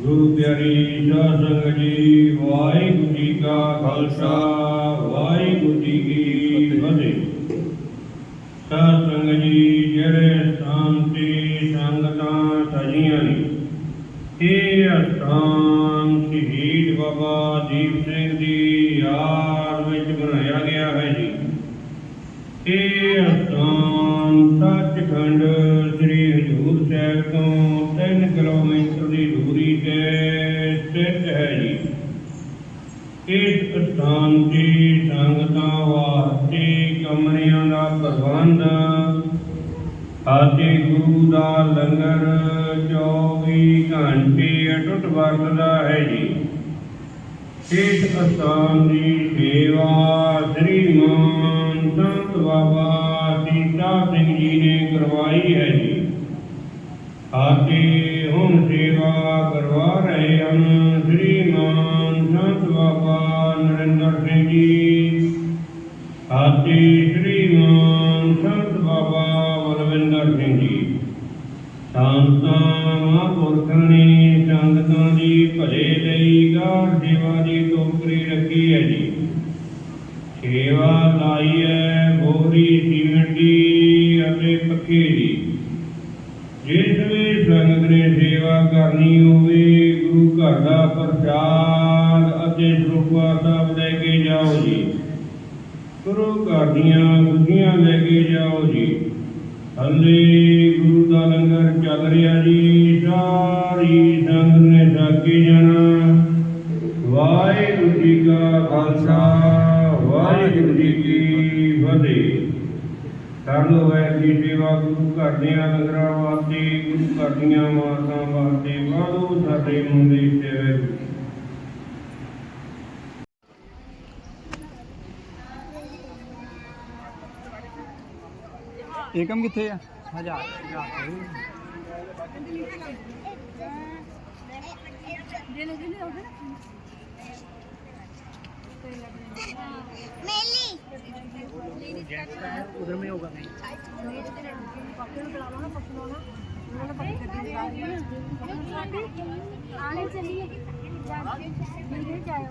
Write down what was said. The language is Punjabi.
ਗੁਰੂ ਪਿਆਰੀ ਸਾਧ ਸੰਗਤ ਜੀ, ਵਾਹਿਗੁਰੂ ਜੀ ਕਾ ਖਾਲਸਾ, ਵਾਹਿਗੁਰੂ ਜੀ ਕੀ ਫਤਿਹ। ਸਾਧ ਸੰਗਤ ਜੀ, ਜਿਹੜੇ ਸਥਾਨ ਸੰਗਤਾਂ ਸਜੀਆਂ ਨੇ ਇਹ ਅਸਥਾਨ ਸ਼ਹੀਦ ਬਾਬਾ ਦੀਪ ਸਿੰਘ ਦੀ ਯਾਦ ਵਿੱਚ ਬਣਾਇਆ ਗਿਆ ਹੈ ਜੀ। ਇਹ ਅਸਥਾਨ ਸੱਚਖੰਡ ਸ੍ਰੀ ਹਜੂਰ ਸਾਹਿਬ ਤੋਂ ਹੈ ਜੀ। ਇਸ ਸਥਾਨ ਦੀ ਸੰਗਤਾਂ ਵਾਸਤੇ ਕਮਰਿਆਂ ਦਾ ਪ੍ਰਬੰਧ ਅਤੇ ਗੁਰੂ ਦਾ ਲੰਗਰ 24 ਘੰਟੇ ਅਟੁੱਟ ਵਰਤਦਾ ਹੈ ਜੀ। ਇਸ ਅਸਥਾਨ ਦੀ ਸੇਵਾ ਸ੍ਰੀਮਾਨ ਸੰਤ ਬਾਬਾ ਸੀਤਾ ਸਿੰਘ ਜੀ ਨੇ ਕਰਵਾਈ ਹੈ ਜੀ ਹੁਣ ਸੇਵਾ ਕਰਵਾ ਰਹੇ ਹਨ, ਸ਼੍ਰੀ ਮਾਨ ਸੰਤ ਬਾਬਾ ਨਰਿੰਦਰ ਸਿੰਘ ਜੀ। ਅਤੇ ਸ੍ਰੀਮਾਨ ਸੰਤ ਬਾਬਾ ਬਲਵਿੰਦਰ ਸਿੰਘ ਜੀ। ਸੰਤਾਂ, ਮਹਾਂਪੁਰਖਾਂ ਨੇ ਸੰਗਤਾਂ ਦੀ ਭਲੇ ਲਈ ਗਾਰ ਸੇਵਾ ਦੀ ਟੋਕਰੀ ਰੱਖੀ ਹੈ ਜੀ। ਸੇਵਾ ਲਾਈ ਹੈ, ਬੋਰੀ, ਸੀਮਿੰਟ ਦੀ ਅਤੇ ਪੱਖੇ ਦੀ ਜਿਸ ਵੀ ਸੰਗਤ ਨੇ ਸੇਵਾ ਕਰਨੀ ਹੋਵੇ, ਗੁਰੂ ਘਰ ਦਾ ਪ੍ਰਸ਼ਾਦ ਅਤੇ ਸਰੂਪਾ ਸਾਹਿਬ ਲੈ ਕੇ ਜਾਓ ਜੀ। ਗੁਰੂ ਘਰ ਦੀਆਂ ਖੁਸ਼ੀਆਂ ਲੈ ਕੇ ਜਾਓ ਜੀ। ਥੱਲੇ ਗੁਰੂ ਦਾ ਲੰਗਰ ਚੱਲ ਰਿਹਾ ਜੀ, ਸਾਰੀ ਸੰਗਤ ਨੇ ਸਾਕੀ ਜਾਣਾ। ਵਾਹਿਗੁਰੂ ਜੀ ਕਾ ਖਾਲਸਾ, ਵਾਹਿਗੁਰੂ ਜੀ ਕੀ ਫਤਿਹ। ਲੋ ਹੈ ਜੀ ਸੇਵਾ ਗੁਰੂ ਘਰ ਦੀਆਂ ਲੰਗਰਾਂ ਵਾਸਤੇ ਗੁਰੂ ਘਰ ਦੀਆਂ ਮਾਤਾਂ ਵਾਸਤੇ ਵਾਧੂ ਸਾਡੇ ਮੁੰਡੇ ਸੇਵੇ ਏਕਮ ਕਿੱਥੇ ਆ? ਹਜ਼ਾਰ ਹਜ਼ਾਰ। उधर में होगा नहीं आने चलिए मिल जाए